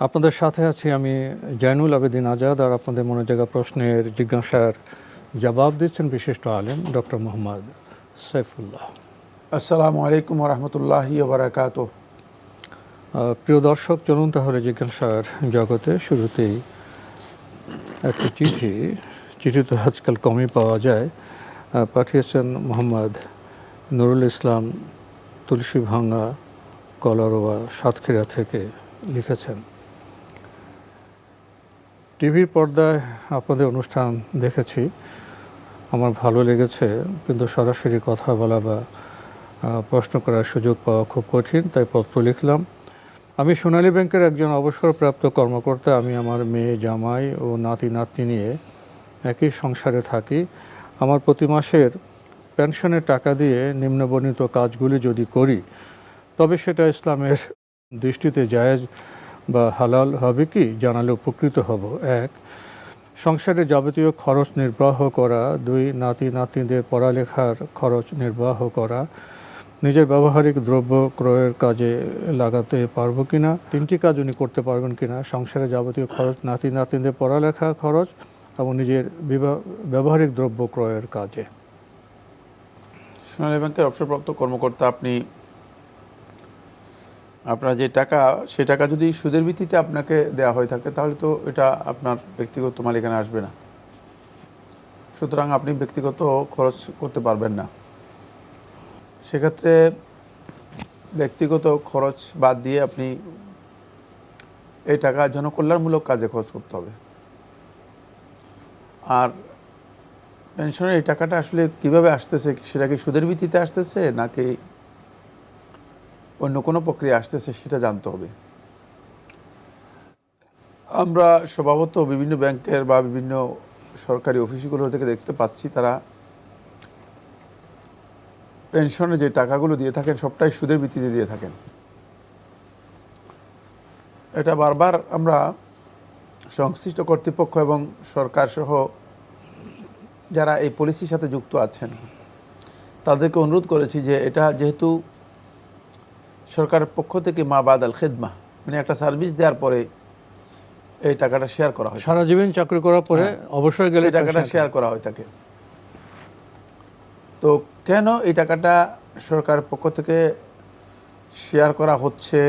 আপনাদের সাথে আছি আমি জাইনুল আবেদিন আজাদ আর আপনাদের মনে জায়গা প্রশ্নের জিজ্ঞাসার জবাব দিচ্ছেন বিশিষ্ট আলেম ডক্টর মোহাম্মদ সাইফুল্লাহ। আসসালামু আলাইকুম রহমতুল্লাহি বারাকাত প্রিয় দর্শক চলুন তাহলে জিজ্ঞাসার জগতে শুরুতেই একটি চিঠি চিঠি তো আজকাল কমই পাওয়া যায় পাঠিয়েছেন মোহাম্মদ নুরুল ইসলাম তুলসী ভাঙ্গা কলারোয়া সাতক্ষীরা থেকে লিখেছেন। টিভির পর্দায় আপনাদের অনুষ্ঠান দেখেছি। আমার ভালো লেগেছে, কিন্তু সরাসরি কথা বলা বা প্রশ্ন করার সুযোগ পাওয়া খুব কঠিন, তাই পত্র লিখলাম। আমি সোনালী ব্যাংকের একজন অবসরপ্রাপ্ত কর্মকর্তা, আমি আমার মেয়ে জামাই ও নাতি নাতনি নিয়ে একই সংসারে থাকি। আমার প্রতি মাসের পেনশনের টাকা দিয়ে নিম্নবর্ণিত কাজগুলি যদি করি, তবে সেটা ইসলামের দৃষ্টিতে জায়েজ বা হালাল হবে কি জানালে উপকৃত হব। এক, সংসারে যাবতীয় খরচ নির্বাহ করা। দুই, নাতি নাতনিদের পড়ালেখার খরচ নির্বাহ করা। নিজের ব্যবহারিক দ্রব্য ক্রয়ের কাজে লাগাতে পারব কিনা। তিনটি কাজ উনি করতে পারবেন কিনা। সংসারে যাবতীয় খরচ, নাতি নাতনিদের পড়ালেখা খরচ এবং নিজের ব্যবহারিক দ্রব্য ক্রয়ের কাজে। সোনালী ব্যাংকের অবসরপ্রাপ্ত কর্মকর্তা, আপনি আপনার যে টাকা, সে টাকা যদি সুদের ভিত্তিতে আপনাকে দেওয়া হয়ে থাকে, তাহলে তো এটা আপনার ব্যক্তিগত মালিকানা আসবে না। সুতরাং আপনি ব্যক্তিগত খরচ করতে পারবেন না। সেক্ষেত্রে ব্যক্তিগত খরচ বাদ দিয়ে আপনি এই টাকা জনকল্যাণমূলক কাজে খরচ করতে হবে। আর পেনশনের এই টাকাটা আসলে কীভাবে আসতেছে, সেটা কি সুদের ভিত্তিতে আসতেছে, নাকি অন্য কোনো প্রক্রিয়া আসতেছে, সেটা জানতে হবে। আমরা স্বভাবত বিভিন্ন ব্যাংকের বা বিভিন্ন সরকারি অফিসগুলো থেকে দেখতে পাচ্ছি, তারা পেনশনে যে টাকাগুলো দিয়ে থাকেন, সবটাই সুদের ভিত্তিতে দিয়ে থাকেন। এটা বারবার আমরা সংশ্লিষ্ট কর্তৃপক্ষ এবং সরকার সহ যারা এই পলিসির সাথে যুক্ত আছেন, তাদেরকে অনুরোধ করেছি যে এটা যেহেতু সরকারের পক্ষ থেকে মা বাদ আল খেদমা মানে একটা সার্ভিস দেওয়ার পরে এই টাকাটা শেয়ার করা হয়। সারা জীবন চাকরি করার পরে অবসর গেলে টাকাটা শেয়ার করা। হয় থাকে তো কেন এই টাকাটা সরকারের পক্ষ থেকে শেয়ার করা হচ্ছে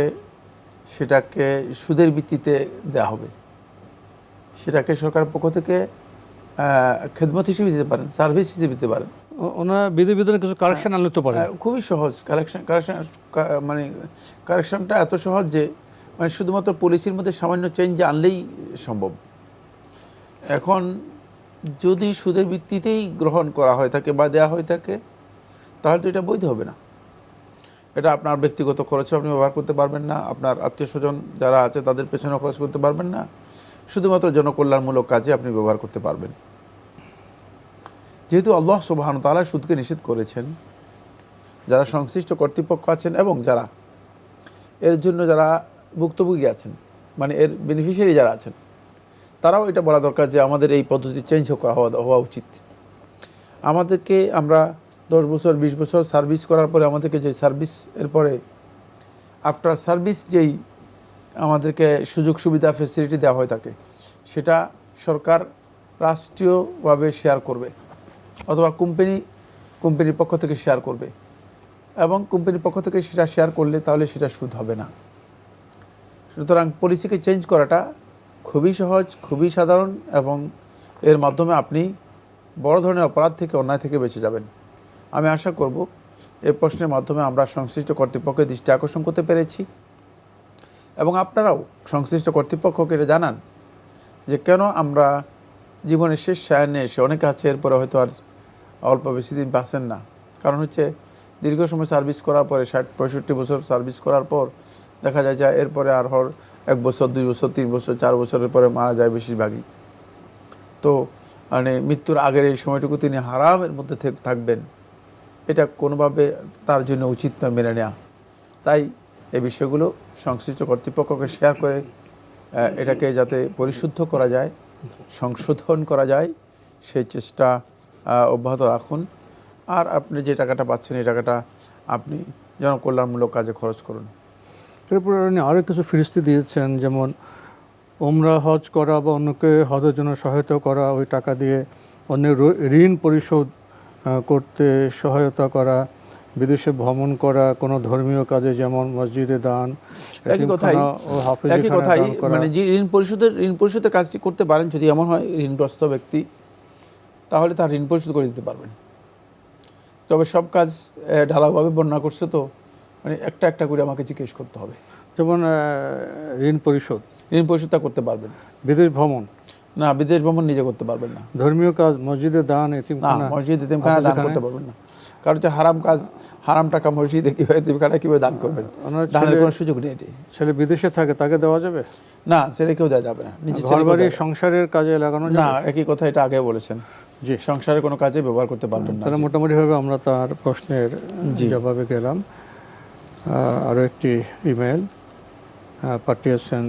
সেটাকে সুদের ভিত্তিতে দেওয়া হবে? সেটাকে সরকারের পক্ষ থেকে খেদমত হিসেবে দিতে পারেন সার্ভিস হিসেবে দিতে পারেন। ওনারা বিধি বিধানে কিছু কারেকশন আনলে তো পারে খুবই সহজ কালেকশন কারেকশন মানে কারেকশনটা এত সহজ যে মানে শুধুমাত্র পলিসির মধ্যে সামান্য চেঞ্জ আনলেই সম্ভব। এখন যদি সুদের ভিত্তিতেই গ্রহণ করা হয়ে থাকে বা দেওয়া হয়ে থাকে তাহলে তো এটা বৈধ হবে না। এটা আপনার ব্যক্তিগত খরচও আপনি ব্যবহার করতে পারবেন না আপনার আত্মীয় স্বজন যারা আছে তাদের পেছনে খরচ করতে পারবেন না। শুধুমাত্র জনকল্যাণমূলক কাজে আপনি ব্যবহার করতে পারবেন। যেহেতু আল্লাহ সুবাহান তালা সুদকে নিষেধ করেছেন, যারা সংশ্লিষ্ট কর্তৃপক্ষ আছেন এবং যারা এর জন্য যারা ভুক্তভোগী আছেন মানে এর বেনিফিশিয়ারি যারা আছেন, তারাও এটা বলা দরকার যে আমাদের এই পদ্ধতি চেঞ্জ হওয়া উচিত। আমাদেরকে আমরা দশ বছর, বিশ বছর সার্ভিস করার পরে আমাদেরকে যে সার্ভিস এর পরে আফটার সার্ভিস যেই আমাদেরকে সুযোগ সুবিধা ফেসিলিটি দেওয়া হয় থাকে সেটা সরকার রাষ্ট্রীয়ভাবে শেয়ার করবে। অথবা কোম্পানি, কোম্পানির পক্ষ থেকে শেয়ার করবে। এবং কোম্পানির পক্ষ থেকে সেটা শেয়ার করলে তাহলে সেটা সুদ হবে না। সুতরাং পলিসিকে চেঞ্জ করাটা খুবই সহজ, খুবই সাধারণ এবং এর মাধ্যমে আপনি বড় ধরনের অপরাধ থেকে, অন্যায় থেকে বেঁচে যাবেন। আমি আশা করব এই প্রশ্নের মাধ্যমে আমরা সংশ্লিষ্ট কর্তৃপক্ষের দৃষ্টি আকর্ষণ করতে পেরেছি। এবং আপনারাও সংশ্লিষ্ট কর্তৃপক্ষকে জানান যে কেন আমরা জীবনের শেষ সায়নে এসে অনেকে আছে, এরপরে হয়তো আর অল্প বেশি দিন বাঁচেন না। কারণ হচ্ছে দীর্ঘ সময় সার্ভিস করার পরে ষাট, পঁয়ষট্টি বছর সার্ভিস করার পর দেখা যায় যে এরপরে আর হর এক বছর, দুই বছর, তিন বছর, চার বছরের পরে মারা যায় বেশিরভাগই। তো মানে মৃত্যুর আগের এই সময়টুকু তিনি হারামের মধ্যে থেক- থাকবেন। এটা কোনোভাবে তার জন্য উচিত নয় মেনে নেওয়া তাই এই বিষয়গুলো সংশ্লিষ্ট কর্তৃপক্ষকে শেয়ার করে এটাকে যাতে পরিশুদ্ধ করা যায়। সংশোধন করা যায়, সেই চেষ্টা অব্যাহত রাখুন। আর আপনি যে টাকাটা পাচ্ছেন, এই টাকাটা আপনি জনকল্যাণমূলক কাজে খরচ করুন। এরপরে উনি আরও কিছু ফিরিস্তি দিয়েছেন, যেমন ওমরা হজ করা বা অন্যকে হজের জন্য সহায়তা করা, ওই টাকা দিয়ে অন্যের ঋণ পরিশোধ করতে সহায়তা করা বিদেশে ভ্রমণ করা কোনো ধর্মীয় কাজে যেমন মসজিদে দান একই কথাই একই কথাই মানে যে ঋণ পরিশোধের ঋণ পরিশোধের কাজটি করতে পারেন যদি এমন হয় ঋণগ্রস্ত ব্যক্তি তাহলে তার ঋণ পরিশোধ করে দিতে পারবেন। তবে সব কাজ ঢালাওভাবে বর্ণনা করছে তো মানে একটা একটা করে আমাকে জিজ্ঞেস করতে হবে। যেমন ঋণ পরিশোধ। ঋণ পরিশোধটা করতে পারবেন। বিদেশ ভ্রমণ? না বিদেশ ভ্রমণ নিজে করতে পারবেন না। ধর্মীয় কাজ মসজিদে দান এতিমখানা মসজিদ এতিমখানা দান করতে পারবেন না। কারণ হচ্ছে হারাম কাজ হারাম টাকা মসজিদে কীভাবে এতিমখানা কীভাবে দান করবেন দানের কোনো সুযোগ নেই এটি। ছেলে বিদেশে থাকে তাকে দেওয়া যাবে? না ছেলেকেও দেওয়া যাবে না নিজে ঘর বাড়ি সংসারের কাজে লাগানো না। একই কথা এটা আগে বলেছেন। জি। সংসারে কোনো কাজে ব্যবহার করতে পারবেন না। তাহলে মোটামুটিভাবে আমরা তার প্রশ্নের। জবাবে গেলাম। আরও একটি ইমেল পাঠিয়েছেন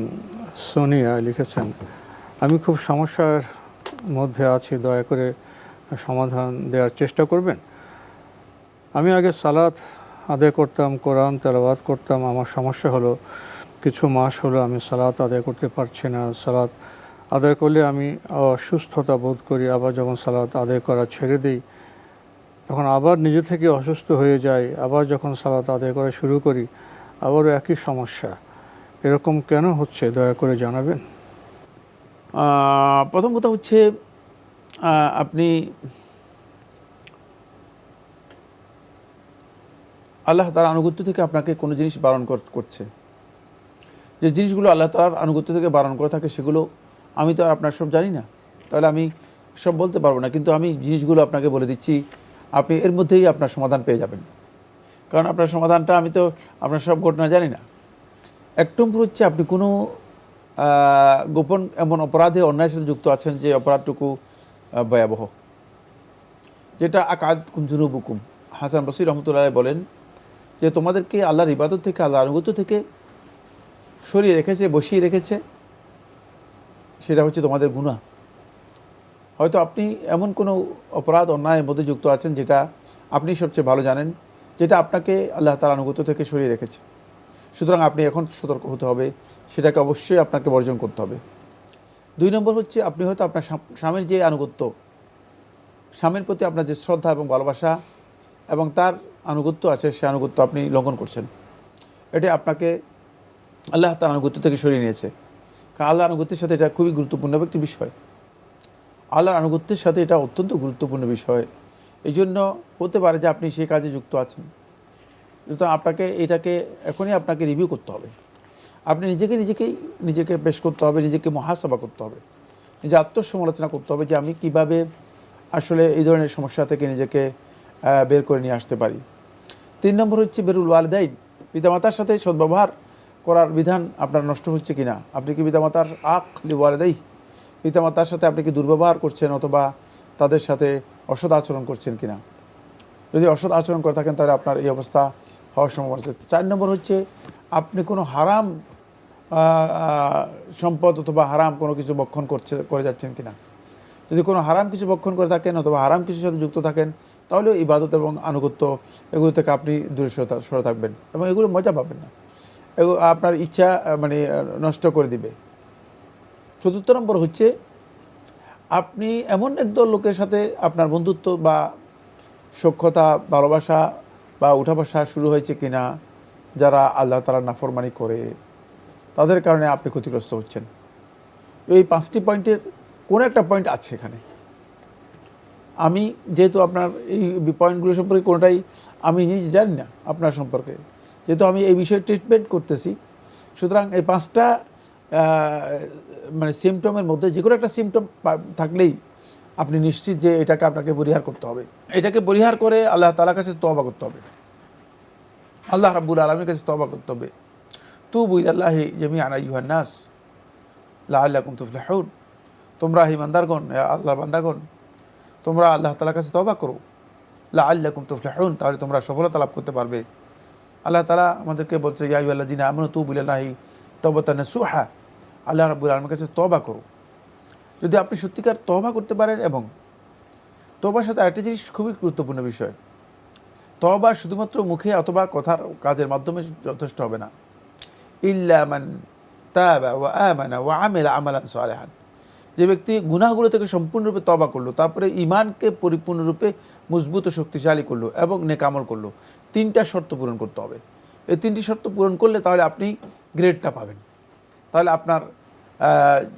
সোনিয়া লিখেছেন আমি খুব সমস্যার মধ্যে আছি দয়া করে সমাধান দেওয়ার চেষ্টা করবেন? আমি আগে সালাত আদায় করতাম, কোরআন তেলাওয়াত করতাম। আমার সমস্যা হলো, কিছু মাস হলো আমি সালাত আদায় করতে পারছি না। সালাত আদায় করলে আমি অসুস্থতা বোধ করি। আবার যখন সালাত আদায় করা ছেড়ে দিই, তখন আবার নিজে থেকে অসুস্থ হয়ে যায় আবার যখন সালাত আদায় করা শুরু করি, আবারও একই সমস্যা। এরকম কেন হচ্ছে, দয়া করে জানাবেন? প্রথম কথা হচ্ছে আপনি আল্লাহ তার আনুগত্য থেকে আপনাকে কোনো জিনিস বারণ কর- করছে। যে জিনিসগুলো আল্লাহ তার আনুগত্য থেকে বারণ করে থাকে, সেগুলো আমি তো আর আপনার সব জানি না। তাহলে আমি সব বলতে পারব না, কিন্তু আমি জিনিসগুলো আপনাকে বলে দিচ্ছি, আপনি এর মধ্যেই আপনার সমাধান পেয়ে যাবেন। কারণ আপনার সমাধানটা আমি তো আপনার সব ঘটনা জানি না। এক নম্বর হচ্ছে আপনি কোনো গোপন এমন অপরাধে অন্যায়ের সাথে যুক্ত আছেন যে অপরাধটুকু ভয়াবহ। যেটা আকাদ কুঞ্জুরু বুকুম হাসান বসির রহমতুল্লাহ বলেন যে তোমাদেরকে আল্লাহর ইবাদত থেকে আল্লাহ আনুগত্য থেকে সরিয়ে রেখেছে, বসিয়ে রেখেছে, সেটা হচ্ছে তোমাদের গুণা হয়তো আপনি এমন কোনো অপরাধ, অন্যায়ের মধ্যে যুক্ত আছেন যেটা আপনি সবচেয়ে ভালো জানেন, যেটা আপনাকে আল্লাহ তার আনুগত্য থেকে সরিয়ে রেখেছে। সুতরাং আপনি এখন সতর্ক হতে হবে, সেটাকে অবশ্যই আপনাকে বর্জন করতে হবে। দুই নম্বর হচ্ছে, আপনি হয়তো আপনার স্বামীর যে আনুগত্য, স্বামীর প্রতি আপনার যে শ্রদ্ধা এবং ভালোবাসা এবং তার আনুগত্য আছে, সে আনুগত্য আপনি লঙ্ঘন করছেন। এটা আপনাকে আল্লাহ তার আনুগত্য থেকে সরিয়ে নিয়েছে। কারণ আল্লাহ আনুগত্যের সাথে এটা খুবই গুরুত্বপূর্ণ একটি বিষয়। আল্লাহর আনুগত্যের সাথে এটা অত্যন্ত গুরুত্বপূর্ণ বিষয়। এই জন্য হতে পারে যে আপনি সেই কাজে যুক্ত আছেন। সুতরাং আপনাকে এটাকে এখনই আপনাকে রিভিউ করতে হবে। আপনি নিজেকে নিজেকেই নিজেকে পেশ করতে হবে, নিজেকে মহাসভা করতে হবে। নিজে আত্মসমালোচনা করতে হবে যে আমি কীভাবে আসলে এই ধরনের সমস্যা থেকে নিজেকে বের করে নিয়ে আসতে পারি। তিন নম্বর হচ্ছে বেরুল ওয়ালদাইন। পিতামাতার সাথে সদ্ব্যবহার করার বিধান আপনার নষ্ট হচ্ছে কিনা? আপনি কি পিতামাতার আখ লি ওয়ালদাই? পিতামাতার সাথে আপনি কি দুর্ব্যবহার করছেন অথবা তাদের সাথে অসৎ আচরণ করছেন কিনা? যদি অসৎ আচরণ করে থাকেন তাহলে আপনার এই অবস্থা হওয়ার সম্ভাবনা আছে। চার নম্বর হচ্ছে আপনি কোনো হারাম সম্পদ অথবা হারাম কোনো কিছু বক্ষণ করছে, করে যাচ্ছেন কিনা? যদি কোনো হারাম কিছু বক্ষণ করে থাকেন অথবা হারাম কিছুর সাথে যুক্ত থাকেন তাহলে ইবাদত এবং আনুগত্য এগুলো থেকে আপনি দূরে সরে থাকবেন এবং এগুলো মজা পাবেন না। এগুলো আপনার ইচ্ছা মানে নষ্ট করে দিবে। চতুর্থ নম্বর হচ্ছে, আপনি এমন একদল লোকের সাথে আপনার বন্ধুত্ব বা সক্ষতা ভালোবাসা বা উঠা বসা শুরু হয়েছে কিনা, যারা আল্লাহ তালা নাফরমানি করে, তাদের কারণে আপনি ক্ষতিগ্রস্ত হচ্ছেন। এই পাঁচটি পয়েন্টের কোনো একটা পয়েন্ট আছে এখানে। আমি যেহেতু আপনার এই পয়েন্টগুলো সম্পর্কে কোনোটাই আমি নিজে জানি না আপনার সম্পর্কে। যেহেতু আমি এই বিষয়ে ট্রিটমেন্ট করতেছি, সুতরাং এই পাঁচটা মানে সিমটমের মধ্যে যে কোনো একটা সিমটম থাকলেই আপনি নিশ্চিত যে এটাকে আপনাকে পরিহার করতে হবে। এটাকে পরিহার করে আল্লাহ তালার কাছে তবা করতে হবে। আল্লাহ রাব্বুল আলমীর কাছে তবা করতে হবে। তু বুইদাল্লাহি জমি আনা ইউহান্নাস লাল্লাকুম তুফলাহুন। তোমরা হিমানদারগণ আল্লাহ বান্দাগণ তোমরা আল্লাহ তালার কাছে তবা করো। লা লাল্লাকুম তুফলাহুন, তাহলে তোমরা সফলতা লাভ করতে পারবে। আল্লাহ তালা আমাদেরকে বলছে ইয়াই আল্লাহ জিনা আমন তু বুলাহি তবতান সুহা আল্লাহ রাব্বুল আলমের কাছে তবা করো। যদি আপনি সত্যিকার তবা করতে পারেন এবং তবার সাথে আরেকটা জিনিস খুবই গুরুত্বপূর্ণ বিষয় তবা শুধুমাত্র মুখে অথবা কথার কাজের মাধ্যমে যথেষ্ট হবে না। ইল্লা মান তাবা ওয়া আমানা ওয়া আমিলা আমালান সালেহান। যে ব্যক্তি গুনাহগুলো থেকে সম্পূর্ণরূপে তবা করল, তারপরে ইমানকে পরিপূর্ণরূপে মজবুত ও শক্তিশালী করল এবং নেকামল করল, তিনটা শর্ত পূরণ করতে হবে। এই তিনটি শর্ত পূরণ করলে তাহলে আপনি গ্রেডটা পাবেন। তাহলে আপনার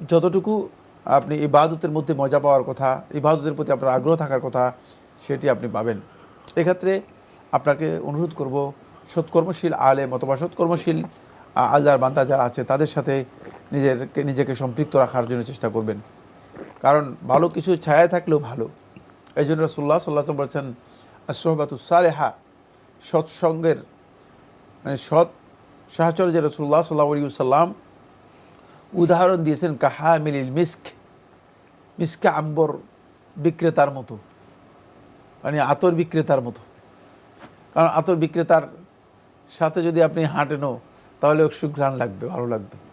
যতটুকু আপনি ইবাদতের মধ্যে মজা পাওয়ার কথা, ইবাদতের প্রতি আপনার আগ্রহ থাকার কথা, সেটি আপনি পাবেন। এক্ষেত্রে আপনাকে অনুরোধ করব, সৎকর্মশীল আলেম অথবা সৎকর্মশীল, আ- আল্লাহর বান্দা যারা আছে, তাদের সাথে নিজেরকে, নিজেকে সম্পৃক্ত রাখার জন্য চেষ্টা করবেন। কারণ ভালো কিছু ছায়া থাকলেও ভালো। এই জন্য রসুল্লাহ সাল্লাহ বলছেন সোহবাতুসালেহা সৎসঙ্গের মানে সৎ সাহচর্য রসুল্লাহ সাল্লাহ সাল্লাম উদাহরণ দিয়েছেন কাহা মিলিল মিস্ক মিসকা আম্বর বিক্রেতার মতো। মানে আতর বিক্রেতার মতো। কারণ আতর বিক্রেতার সাথে যদি আপনি হাঁটেনও, তাহলে সুঘ্রাণ লাগবে, ভালো লাগবে।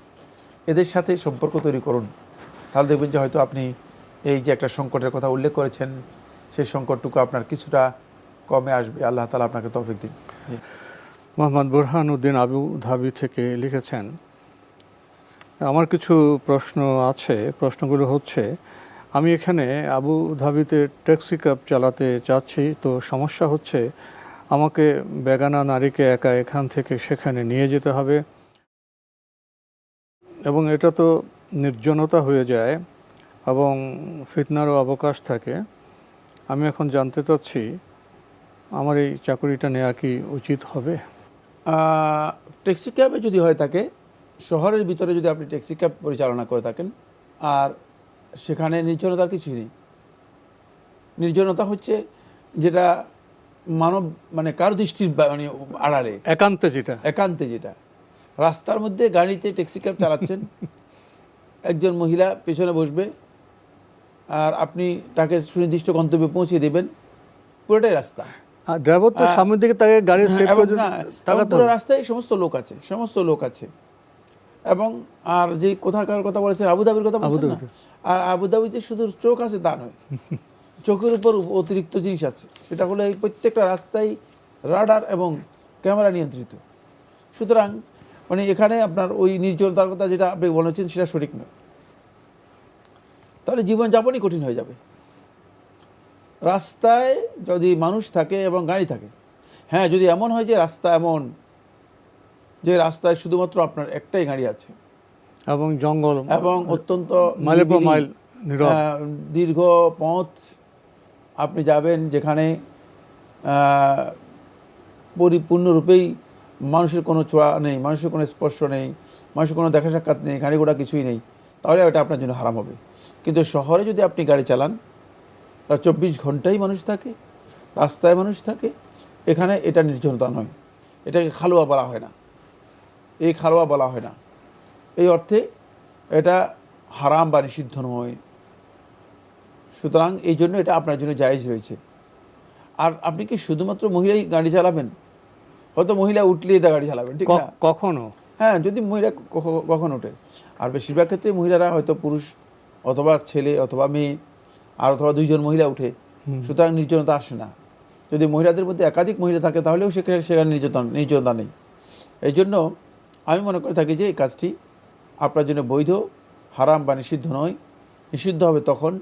এদের সাথে সম্পর্ক তৈরি করুন। তাহলে দেখবেন যে হয়তো আপনি এই যে একটা সংকটের কথা উল্লেখ করেছেন, সেই সংকটটুকু আপনার কিছুটা কমে আসবে। আল্লাহ তালা আপনাকে তৌফিক দিন। মোহাম্মদ বুরহান উদ্দিন আবু ধাবি থেকে লিখেছেন, আমার কিছু প্রশ্ন আছে। প্রশ্নগুলো হচ্ছে, আমি এখানে আবু ধাবিতে ট্যাক্সি ক্যাব চালাতে চাচ্ছি তো সমস্যা হচ্ছে আমাকে বেগানা নারীকে একা এখান থেকে সেখানে নিয়ে যেতে হবে। এবং এটা তো নির্জনতা হয়ে যায় এবং ফিতনারও অবকাশ থাকে। আমি এখন জানতে চাচ্ছি আমার এই চাকরিটা নেওয়া কি উচিত হবে? ট্যাক্সি ক্যাবে যদি হয়ে থাকে শহরের ভিতরে যদি আপনি ট্যাক্সি ক্যাব পরিচালনা করে থাকেন আর সেখানে নির্জনতার কিছুই নেই। নির্জনতা হচ্ছে যেটা মানব মানে কার দৃষ্টির মানে আড়ালে। একান্তে যেটা। একান্তে যেটা। রাস্তার মধ্যে গাড়িতে ট্যাক্সি ক্যাব চালাচ্ছেন। একজন মহিলা পেছনে বসবে আর আপনি তাকে সুনির্দিষ্ট গন্তব্যে পৌঁছে দেবেন। পুরোটাই রাস্তা। ড্রাইভার তো সামনের দিকে তাকে গাড়ি তাকাতে পুরো রাস্তায় সমস্ত লোক আছে সমস্ত লোক আছে। এবং আর যে কোথাকার কথা বলেছেন আবুধাবির কথা বলছেন। আর আবুধাবিতে শুধু চোখ আছে তা নয় চোখের উপর অতিরিক্ত জিনিস আছে। সেটা হলো এই প্রত্যেকটা রাস্তায় রাডার এবং ক্যামেরা নিয়ন্ত্রিত। সুতরাং মানে এখানে আপনার ওই নির্জনতার কথা যেটা আপনি বলেছেন সেটা সঠিক নয়। তাহলে জীবনযাপনই কঠিন হয়ে যাবে। রাস্তায় যদি মানুষ থাকে এবং গাড়ি থাকে হ্যাঁ যদি এমন হয় যে রাস্তা এমন যে রাস্তায় শুধুমাত্র আপনার একটাই গাড়ি আছে এবং জঙ্গল এবং অত্যন্ত মাইল দীর্ঘ পথ আপনি যাবেন যেখানে পরিপূর্ণরূপেই মানুষের কোনো ছোঁয়া নেই, মানুষের কোনো স্পর্শ নেই, মানুষের কোনো দেখা সাক্ষাৎ নেই, গাড়ি ঘোড়া কিছুই নেই, তাহলে ওটা আপনার জন্য হারাম হবে। কিন্তু শহরে যদি আপনি গাড়ি চালান তার চব্বিশ ঘন্টাই মানুষ থাকে, রাস্তায় মানুষ থাকে, এখানে এটা নির্জনতা নয়। এটাকে খালোয়া বলা হয় না। এই খালোয়া বলা হয় না। এই অর্থে এটা হারাম বা নিষিদ্ধ নয়। সুতরাং এই জন্য এটা আপনার জন্য জায়েজ রয়েছে। আর আপনি কি শুধুমাত্র মহিলাই গাড়ি চালাবেন? হয়তো মহিলা উঠলেই এটা গাড়ি চালাবেন ঠিক না? কখনো? হ্যাঁ যদি মহিলা কখ- কখন ওঠে? আর বেশিরভাগ ক্ষেত্রে মহিলারা হয়তো পুরুষ অথবা ছেলে অথবা মেয়ে আর অথবা দুইজন মহিলা উঠে। সুতরাং নির্জনতা আসে না। যদি মহিলাদের মধ্যে একাধিক মহিলা থাকে তাহলেও সেখানে সেখানে নির্যাতন নির্জনতা নেই। এই জন্য আমি মনে করে থাকি যে এই কাজটি আপনার জন্য বৈধ হারাম বা নিষিদ্ধ নয়। নিষিদ্ধ হবে তখন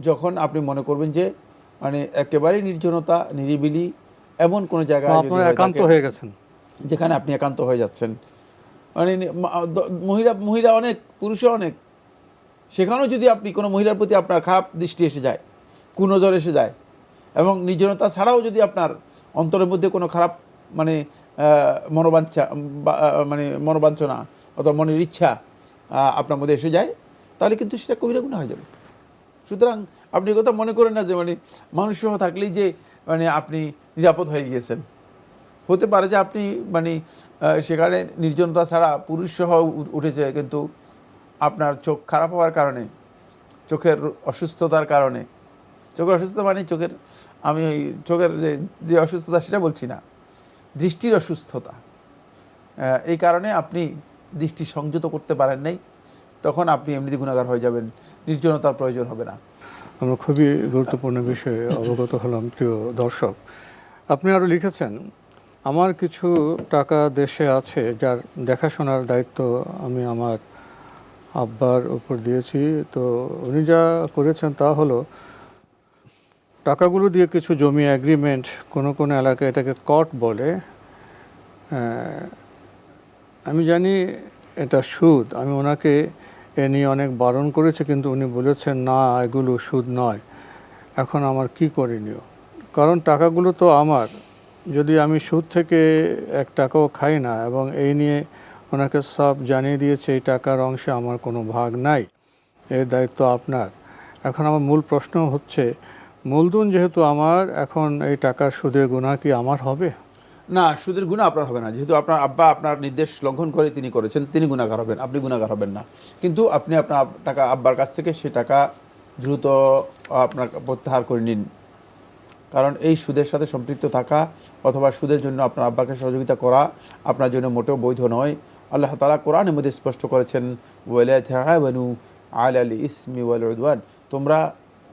যখন আপনি মনে করবেন যে মানে একেবারেই নির্জনতা নিরিবিলি এমন কোনো জায়গায় আপনার একান্ত হয়ে গেছেন। যেখানে আপনি একান্ত হয়ে যাচ্ছেন। মানে মহিলা মহিলা অনেক পুরুষও অনেক। সেখানেও যদি আপনি কোনো মহিলার প্রতি আপনার খারাপ দৃষ্টি এসে যায় কুনজর এসে যায় এবং নির্জনতা ছাড়াও যদি আপনার অন্তরের মধ্যে কোনো খারাপ মানে মনোবাঞ্ছা মানে মনোবাঞ্ছনা অথবা মনের ইচ্ছা আপনার মধ্যে এসে যায় তাহলে কিন্তু সেটা কবিরা গুণা হয়ে যাবে। সুতরাং আপনি কথা মনে করেন না যে মানে মানুষ থাকলেই যে মানে আপনি নিরাপদ হয়ে গিয়েছেন। হতে পারে যে আপনি মানে সেখানে নির্জনতা ছাড়া পুরুষ সহ উঠেছে, কিন্তু আপনার চোখ খারাপ হওয়ার কারণে, চোখের অসুস্থতার কারণে, চোখের অসুস্থতা মানে চোখের, আমি ওই চোখের যে যে অসুস্থতা সেটা বলছি না, দৃষ্টির অসুস্থতা। এই কারণে আপনি দৃষ্টি সংযত করতে পারেন নাই, তখন আপনি এমনিতে গুণাগার হয়ে যাবেন, নির্জনতার প্রয়োজন হবে না। আমরা খুবই গুরুত্বপূর্ণ বিষয়ে অবগত হলাম, প্রিয় দর্শক। আপনি আরও লিখেছেন, আমার কিছু টাকা দেশে আছে যার দেখাশোনার দায়িত্ব আমি আমার আব্বার উপর দিয়েছি। তো উনি যা করেছেন তা হলো, টাকাগুলো দিয়ে কিছু জমি অ্যাগ্রিমেন্ট কোনো কোনো এলাকায় এটাকে কট বলে। আমি জানি এটা সুদ। আমি ওনাকে এ নিয়ে অনেক বারণ করেছে, কিন্তু উনি বলেছেন, না, এগুলো সুদ নয়। এখন আমার কি করণীয় কারণ টাকাগুলো তো আমার। যদি আমি সুদ থেকে এক টাকাও খাই না, এবং এই নিয়ে ওনাকে সব জানিয়ে দিয়েছে, এই টাকার অংশে আমার কোনো ভাগ নাই, এর দায়িত্ব আপনার। এখন আমার মূল প্রশ্ন হচ্ছে, মূলধন যেহেতু আমার, এখন এই টাকার সুদের গুণা কি আমার হবে? না, সুদের গুণা আপনার হবে না। যেহেতু আপনার আব্বা আপনার নির্দেশ লঙ্ঘন করে তিনি করেছেন, তিনি গুণাগার হবেন, আপনি গুণাগার হবেন না। কিন্তু আপনি আপনার টাকা, আব্বার কাছ থেকে সেই টাকা দ্রুত আপনার প্রত্যাহার করে নিন। কারণ এই সুদের সাথে সম্পৃক্ত থাকা অথবা সুদের জন্য আপনার আব্বাকে সহযোগিতা করা আপনার জন্য মোটেও বৈধ নয়। আল্লাহ তালা কোরআনের মধ্যে স্পষ্ট করেছেন ওয়ালু আল আলী ইসমি ওয়াল উদওয়ান। তোমরা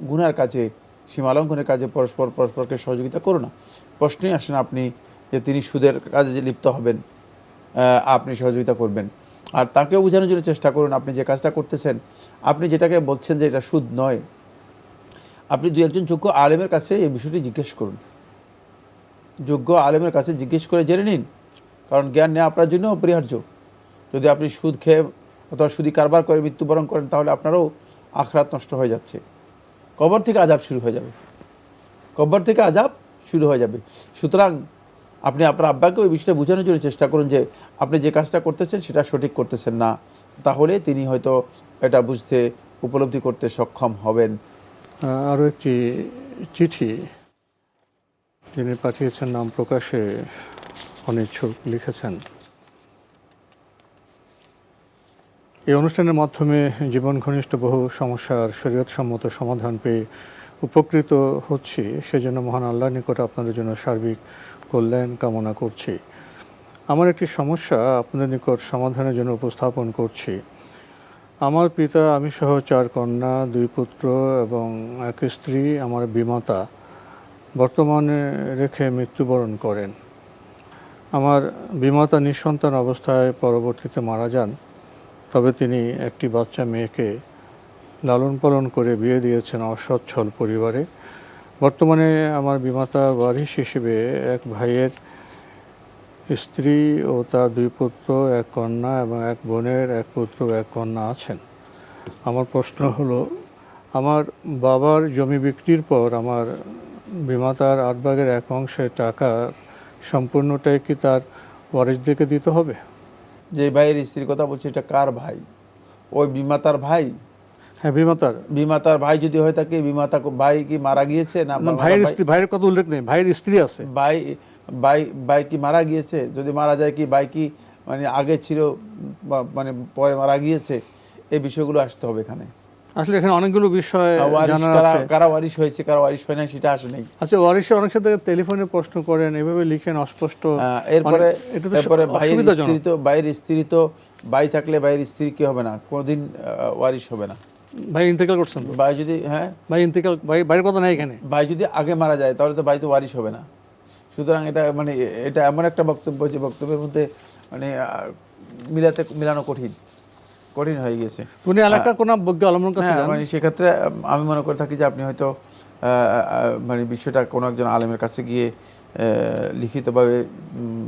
গুনার কাজে, সীমালঙ্ঘনের কাজে পরস্পর, পরস্পরকে সহযোগিতা করো না। প্রশ্নই আসেন আপনি যে তিনি সুদের কাজে যে লিপ্ত হবেন আপনি সহযোগিতা করবেন। আর তাকেও বোঝানোর জন্য চেষ্টা করুন, আপনি যে কাজটা করতেছেন, আপনি যেটাকে বলছেন যে এটা সুদ নয়, আপনি দু একজন যোগ্য আলেমের কাছে এই বিষয়টি জিজ্ঞেস করুন। যোগ্য আলেমের কাছে জিজ্ঞেস করে জেনে নিন, কারণ জ্ঞান নেওয়া আপনার জন্য অপরিহার্য। যদি আপনি সুদ খেয়ে অথবা সুদি কারবার করে মৃত্যুবরণ করেন, তাহলে আপনারও আখরাত নষ্ট হয়ে যাচ্ছে। কবর থেকে আজাব শুরু হয়ে যাবে। কবর থেকে আজাব শুরু হয়ে যাবে। সুতরাং আপনি আপনার আব্বাকে ওই বিষয়টা বোঝানোর জন্য চেষ্টা করুন যে আপনি যে কাজটা করতেছেন সেটা সঠিক করতেছেন না, তাহলে তিনি হয়তো এটা বুঝতে উপলব্ধি করতে সক্ষম হবেন। আরও একটি চিঠি তিনি পাঠিয়েছেন, নাম প্রকাশে অনিচ্ছুক লিখেছেন। এই অনুষ্ঠানের মাধ্যমে জীবন ঘনিষ্ঠ বহু সমস্যার শরীয়তসম্মত সমাধান পেয়ে উপকৃত হচ্ছি, সেজন্য মহান আল্লাহর নিকট আপনাদের জন্য সার্বিক কল্যাণ কামনা করছি। আমার একটি সমস্যা আপনাদের নিকট সমাধানের জন্য উপস্থাপন করছি। আমার পিতা, আমি সহ চার কন্যা, দুই পুত্র এবং এক স্ত্রী, আমার বিমাতা বর্তমানে রেখে মৃত্যুবরণ করেন। আমার বিমাতা নিঃসন্তান অবস্থায় পরবর্তীতে মারা যান, তবে তিনি একটি বাচ্চা মেয়েকে লালন পালন করে বিয়ে দিয়েছেন অসচ্ছল পরিবারে। বর্তমানে আমার বিমাতা ওয়ারিশ হিসেবে এক ভাইয়ের স্ত্রী ও তার দুই পুত্র, এক কন্যা এবং এক বোনের এক পুত্র এক কন্যা আছেন। আমার প্রশ্ন হলো, আমার বাবার জমি বিক্রির পর আমার বিমাতার আট ভাগের এক অংশের টাকা সম্পূর্ণটাই কি তার ওয়ারিসদেরকে দিতে হবে? যে ভাইয়ের স্ত্রীর কথা বলছে, এটা কার ভাই? ওই বিমাতার ভাই? হ্যাঁ বিমাতার বিমাতার ভাই যদি হয়ে থাকে বিমাতা ভাই কি মারা গিয়েছে না ভাইয়ের স্ত্রী ভাইয়ের কথা উল্লেখ নেই ভাইয়ের স্ত্রী আছে। ভাই ভাই ভাই কি মারা গিয়েছে? যদি মারা যায় কি ভাই কি মানে আগে ছিল মানে পরে মারা গিয়েছে? এই বিষয়গুলো আসতে হবে এখানে। আসলে এখানে অনেকগুলো বিষয় কারা ওয়ারিশ হয়েছে কারা ওয়ারিশ হয় না সেটা আসে নাই। আচ্ছা ওয়ারিশে অনেক সাথে টেলিফোনে প্রশ্ন করেন এভাবে লিখেন অস্পষ্ট। এরপরে অনেক- এরপরে ভাইয়ের স্ত্রী তো ভাইয়ের স্ত্রী তো ভাই থাকলে ভাইয়ের স্ত্রী কি হবে না? কোনোদিন ওয়ারিশ হবে না। ভাই ইন্তেকাল করছেন ভাই যদি হ্যাঁ? ভাই ইন্তেকাল ভাই ভাইয়ের কথা নাই এখানে? ভাই যদি আগে মারা যায় তাহলে তো ভাই তো ওয়ারিশ হবে না। সুতরাং এটা মানে এটা এমন একটা বক্তব্য যে বক্তব্যের মধ্যে মানে মিলাতে মিলানো কঠিন। কঠিন হয়ে গেছে। উনি এলাকার কোন বজ্ঞ আলমের কাছে হ্যাঁ মানে সেক্ষেত্রে আমি মনে করে থাকি যে আপনি হয়তো মানে বিষয়টা কোনো একজন আলেমের কাছে গিয়ে লিখিতভাবে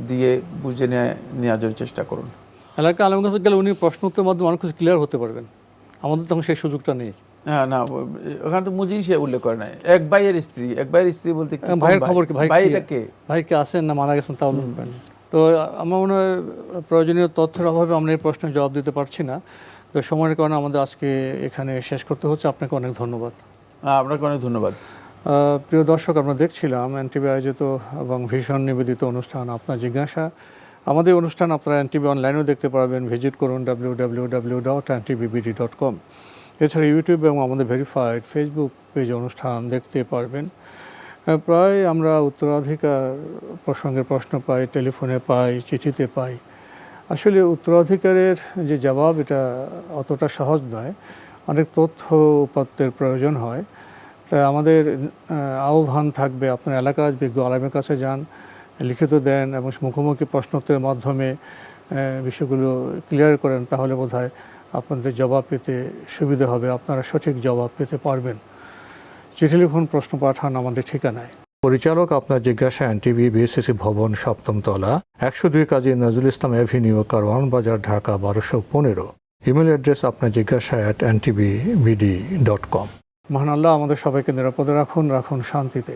দিয়ে বুঝে নিয়ে নেওয়ার জন্য চেষ্টা করুন। এলাকা আলমের কাছে গেলে উনি প্রশ্ন উত্তরের মাধ্যমে অনেক কিছু ক্লিয়ার হতে পারবেন। আমাদের তখন সেই সুযোগটা নেই। হ্যাঁ না ওখানে তো মুজিন সে উল্লেখ করে নাই। এক ভাইয়ের স্ত্রী এক ভাইয়ের স্ত্রী বলতে ভাইয়ের খবর কি? ভাই ভাইটা কে? ভাই কি আছেন না মারা গেছেন তাও বলবেন তো আমার মনে হয় প্রয়োজনীয় তথ্যের অভাবে আমরা এই প্রশ্নের জবাব দিতে পারছি না। তো সময়ের কারণে আমাদের আজকে এখানে শেষ করতে হচ্ছে। আপনাকে অনেক ধন্যবাদ। হ্যাঁ, আপনাকে অনেক ধন্যবাদ। প্রিয় দর্শক আমরা দেখছিলাম এনটিভি আয়োজিত এবং ভীষণ নিবেদিত অনুষ্ঠান আপনার জিজ্ঞাসা। আমাদের অনুষ্ঠান আপনারা এনটিভি অনলাইনেও দেখতে পারবেন। ভিজিট করুন W W W dot NTVBD dot com এছাড়া ইউটিউব এবং আমাদের ভেরিফাইড ফেসবুক পেজ অনুষ্ঠান দেখতে পারবেন। প্রায় আমরা উত্তরাধিকার প্রসঙ্গে প্রশ্ন পাই, টেলিফোনে পাই, চিঠিতে পাই। আসলে উত্তরাধিকারের যে জবাব, এটা অতটা সহজ নয়। অনেক তথ্য উপাত্তের প্রয়োজন হয়। তাই আমাদের আহ্বান থাকবে, আপনার এলাকার বিজ্ঞ আলামের কাছে যান। লিখিত দেন এবং মুখোমুখি প্রশ্নোত্তরের মাধ্যমে বিষয়গুলো ক্লিয়ার করেন তাহলে বোধহয় আপনাদের জবাব পেতে সুবিধা হবে আপনারা সঠিক জবাব পেতে পারবেন। চিঠি লিখুন প্রশ্ন পাঠান আমাদের ঠিকানায়। পরিচালক আপনার জিজ্ঞাসা এনটিভি বিএসসিসি ভবন সপ্তম তলা একশো দুই কাজী নজরুল ইসলাম অ্যাভিনিউ কারওয়ান বাজার ঢাকা বারোশো পনেরো। ইমেল অ্যাড্রেস আপনার জিজ্ঞাসা at NTV BD dot com. মহান আল্লাহ আমাদের সবাইকে নিরাপদে রাখুন রাখুন শান্তিতে।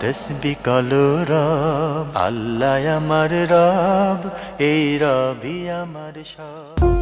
তসবি কলো রব আল্লাহ আমার রব এই রবি আমার সব।